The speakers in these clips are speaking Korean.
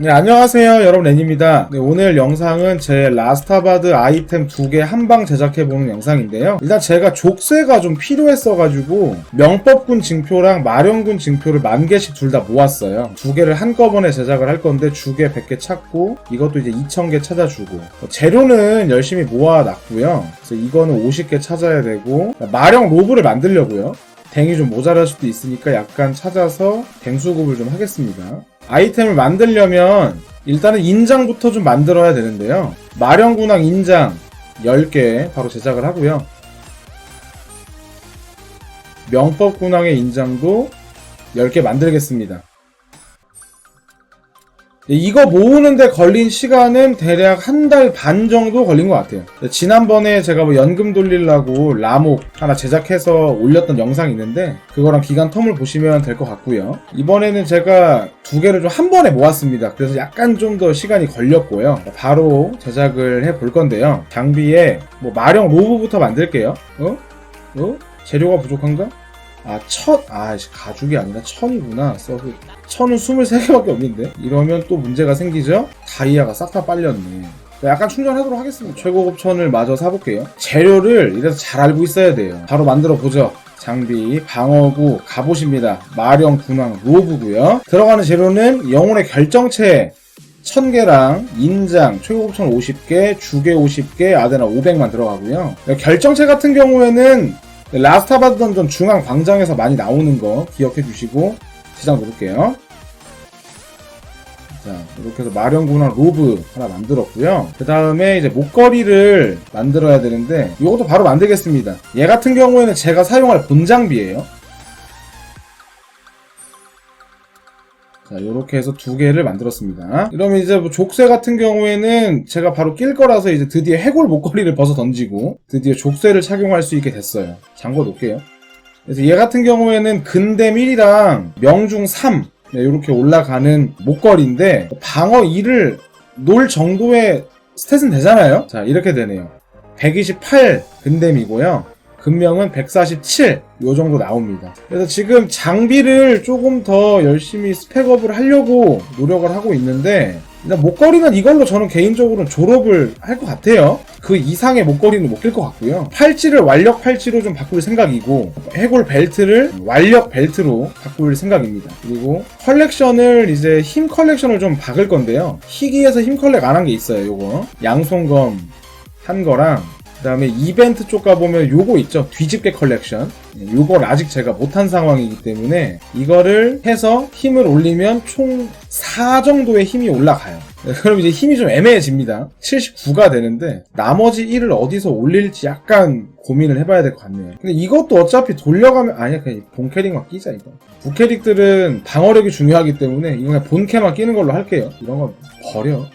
네, 안녕하세요. 여러분, 랜입니다. 네, 오늘 영상은 제 라스타바드 아이템 두 개 한방 제작해보는 영상인데요. 일단 제가 족쇄가 좀 필요했어가지고, 명법군 징표랑 마령군 징표를 만 개씩 둘 다 모았어요. 두 개를 한꺼번에 제작을 할 건데, 주개 100개 찾고, 이것도 이제 2000개 찾아주고, 어, 재료는 열심히 모아놨고요. 그래서 이거는 50개 찾아야 되고, 마령 로브를 만들려고요. 댕이 좀 모자랄 수도 있으니까 약간 찾아서 댕수급을 좀 하겠습니다. 아이템을 만들려면 일단은 인장부터 좀 만들어야 되는데요. 마령군왕 인장 10개 바로 제작을 하고요. 명법군왕의 인장도 10개 만들겠습니다. 네, 이거 모으는데 걸린 시간은 대략 한 달 반 정도 걸린 것 같아요. 네, 지난번에 제가 뭐 연금 돌리려고 라목 하나 제작해서 올렸던 영상이 있는데 그거랑 기간 텀을 보시면 될 것 같고요. 이번에는 제가 두 개를 좀 한 번에 모았습니다. 그래서 약간 좀 더 시간이 걸렸고요. 바로 제작을 해 볼 건데요. 장비에 뭐 마령 로브부터 만들게요. 어? 어? 재료가 부족한가? 아, 천, 아, 씨, 가죽이 아니라 천이구나, 서브. 천은 23개밖에 없는데? 이러면 또 문제가 생기죠? 다이아가 싹 다 빨렸네. 약간 충전하도록 하겠습니다. 최고급 천을 마저 사볼게요. 재료를 이래서 잘 알고 있어야 돼요. 바로 만들어 보죠. 장비, 방어구, 갑옷입니다. 마령, 군왕, 로브고요. 들어가는 재료는 영혼의 결정체 1000개랑 인장, 최고급 천 50개, 주개 50개, 아데나 500만 들어가고요. 결정체 같은 경우에는 라스타바드 던전 중앙 광장에서 많이 나오는 거 기억해 주시고 시장 누를게요. 자, 이렇게 해서 마령군랑 로브 하나 만들었고요. 그 다음에 이제 목걸이를 만들어야 되는데 이것도 바로 만들겠습니다. 얘 같은 경우에는 제가 사용할 본장비예요. 자, 이렇게 해서 두 개를 만들었습니다. 이러면 이제 뭐 족쇄 같은 경우에는 제가 바로 낄 거라서 이제 드디어 해골 목걸이를 벗어 던지고 드디어 족쇄를 착용할 수 있게 됐어요. 잠궈 놓을게요. 그래서 얘 같은 경우에는 근댐 1이랑 명중 3 네, 이렇게 올라가는 목걸이인데 방어 2를 놓을 정도의 스탯은 되잖아요. 자, 이렇게 되네요. 128 근댐이고요. 금명은 147, 요 정도 나옵니다. 그래서 지금 장비를 조금 더 열심히 스펙업을 하려고 노력을 하고 있는데, 일단 목걸이는 이걸로 저는 개인적으로는 졸업을 할 것 같아요. 그 이상의 목걸이는 못 낄 것 같고요. 팔찌를 완력 팔찌로 좀 바꿀 생각이고, 해골 벨트를 완력 벨트로 바꿀 생각입니다. 그리고 컬렉션을 이제 힘 컬렉션을 좀 박을 건데요. 희귀에서 힘 컬렉 안 한 게 있어요, 요거. 양손검 한 거랑, 그 다음에 이벤트 쪽 가보면 요거 있죠. 뒤집개 컬렉션. 요걸 아직 제가 못한 상황이기 때문에 이거를 해서 힘을 올리면 총 4 정도의 힘이 올라가요. 네, 그럼 이제 힘이 좀 애매해집니다. 79가 되는데 나머지 1을 어디서 올릴지 약간 고민을 해봐야 될 것 같네요. 근데 이것도 어차피 돌려가면 아니야 그냥 본 캐릭만 끼자 이거. 부캐릭들은 방어력이 중요하기 때문에 이거 그냥 본 캐만 끼는 걸로 할게요. 이런 거 버려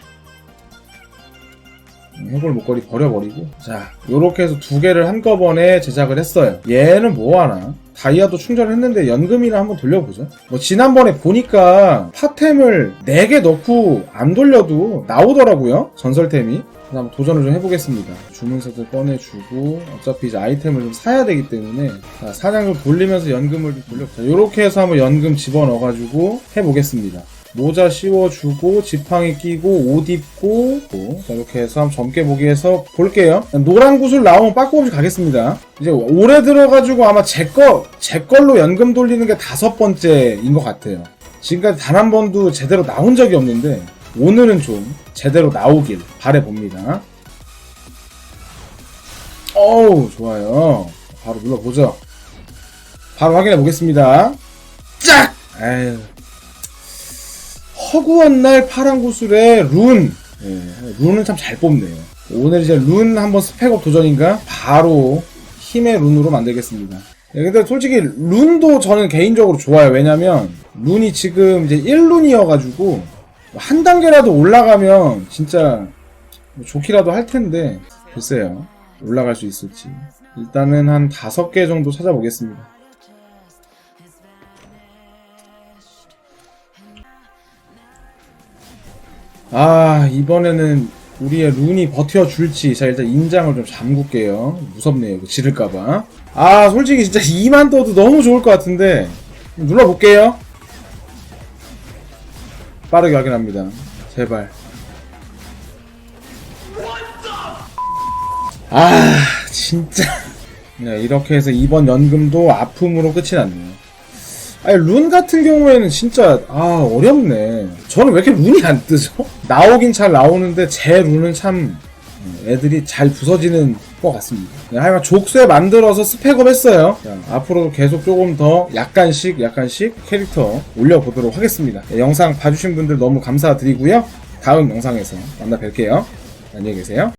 해골 목걸이 버려버리고. 자 요렇게 해서 두 개를 한꺼번에 제작을 했어요. 얘는 뭐하나? 다이아도 충전했는데 연금이나 한번 돌려보자 뭐 지난번에 보니까 파템을 4개 넣고 안 돌려도 나오더라고요 전설템이. 한번 도전을 좀 해보겠습니다. 주문서도 꺼내주고 어차피 이제 아이템을 좀 사야 되기 때문에. 자, 사냥을 돌리면서 연금을 좀 돌려보자. 요렇게 해서 한번 연금 집어넣어가지고 해보겠습니다 모자 씌워주고 지팡이 끼고 옷 입고. 자 이렇게 해서 젊게 보기 해서 볼게요. 노란 구슬 나오면 빠꾸 없이 가겠습니다. 이제 올해 들어가지고 아마 제거 제 걸로 연금 돌리는 게 다섯 번째인 것 같아요. 지금까지 단 한 번도 제대로 나온 적이 없는데 오늘은 좀 제대로 나오길 바래봅니다. 어우 좋아요. 바로 눌러보죠. 바로 확인해 보겠습니다. 짝! 에휴 허구한 날 파란 구슬에 룬. 예, 룬은 참 잘 뽑네요. 오늘 이제 룬 한번 스펙업 도전인가? 바로 힘의 룬으로 만들겠습니다. 예, 근데 솔직히 룬도 저는 개인적으로 좋아요. 왜냐면 룬이 지금 이제 1룬이어가지고 한 단계라도 올라가면 진짜 뭐 좋기라도 할 텐데 글쎄요. 올라갈 수 있을지. 일단은 한 다섯 개 정도 찾아보겠습니다. 아 이번에는 우리의 룬이 버텨줄지. 자 일단 인장을 좀 잠글게요. 무섭네요. 이거 지를까봐. 아 솔직히 진짜 2만 떠도 너무 좋을 것 같은데. 눌러볼게요. 빠르게 확인합니다. 제발. 아, 진짜. 네, 이렇게 해서 이번 연금도 아픔으로 끝이 났네요. 아니, 룬 같은 경우에는 진짜, 아, 어렵네. 저는 왜 이렇게 룬이 안 뜨죠? 나오긴 잘 나오는데, 제 룬은 참, 애들이 잘 부서지는 것 같습니다. 네, 하여간 족쇄 만들어서 스펙업 했어요. 자, 앞으로도 계속 조금 더 약간씩, 약간씩 캐릭터 올려보도록 하겠습니다. 네, 영상 봐주신 분들 너무 감사드리고요. 다음 영상에서 만나 뵐게요. 안녕히 계세요.